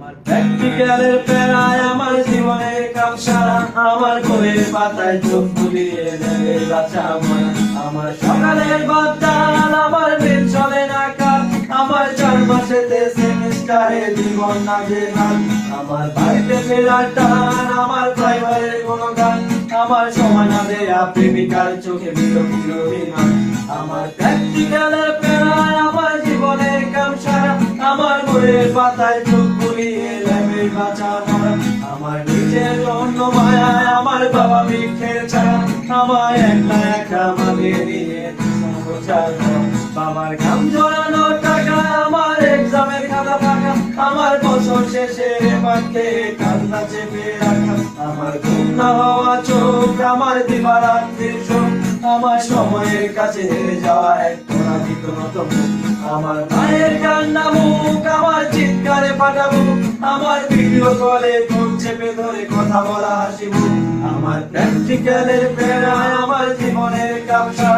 আমার প্র্যাকটিক্যালের প্যারায় আমার জীবনের কাম সারা। আমার বইয়ের পাতায় চোখ ফুলিয়ে দেবে বাঁচা মারা আমার সকালের বাদ্যান আমার দিন চলে না কাল আমার চার মাসেতে সেমিস্টারে জীবন লাগে হাল আমার বাড়িতে ফেরার টান, আমার ড্রাইভারের কোনো গান। আমার সময় না দেয়া প্রেমিকার চোখে বিরক্তির অভিমান আমার প্র্যাকটিক্যালের প্যারায় আমার জীবনের কাম সারা। আমার বইয়ের পাতায় চোখ বুলিয়ে ল্যাবের বাঁচা মরা আমার নিজের অন্য মায়ায় আমার বাবা ভিক্ষের ছাড়া আমার একলা একা মাগে নিয়ে বাবার কাম জড়ানো টাকা, আমার এক্সামের খাতা ফাঁকা, আমার বছর শেষে বাড়তে কান্না চেপে রাখা। আমার ঘুম না হওয়া চোখ, আমার দিবারাত্রির শোক, আমার সময়ের কাছে হেরে যাওয়া এক পরাজিত মতো আমার মায়ের কান্না মুখ, আমার চিৎকারে ফাটা মুখ আমার ভিডিও কলে চোখ চেপে ধরে কথা বলা হাসি আমার প্র্যাকটিক্যালের প্রেরণায় আমার জীবনের কামসা।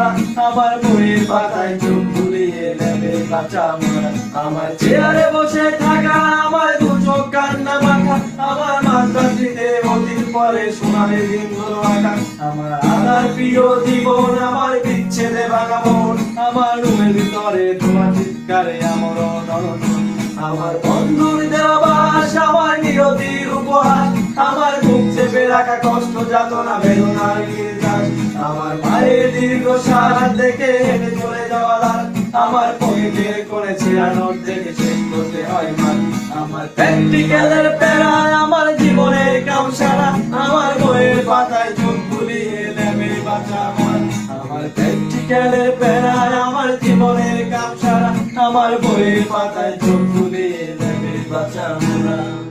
আমার বইয়ের পাতায় চোখ বুলিয়ে নেবে কাঁচা মরা আমার চেয়ারে বসে থাকা, আমার দু চোখ কান্না মাখা। আমার মাতাশ্রীতে অতীত পরে সোনালি দিনগুলো আঁকা। আমার আদার প্রিয় জীবন, আমার বিচ্ছেদে ভাঙা মন। আমার রুমের ভিতরে তোমার চিৎকারে আমার আমার বন্ধুর আমার বুক চেপে রাখা কষ্ট যাতনা, বেদনার গির্জাস আমার মায়ের দীর্ঘ সারা দেখে হেঁটে চলে যাওয়া লাল। আমার পকেটে আর নোট দেখে শেষ করতে হয় মান আমার প্র্যাকটিক্যালের প্যারায় আমার জীবনের কাম সারা আমার বইয়ের পাতায় চোখ বুলিয়ে নেবে বাঁচা মন আমার প্র্যাকটিক্যালের প্যারায় আমার জীবনের কাম সারা আমার বইয়ের পাতায় চোখ বুলিয়ে নেবে বাঁচা মন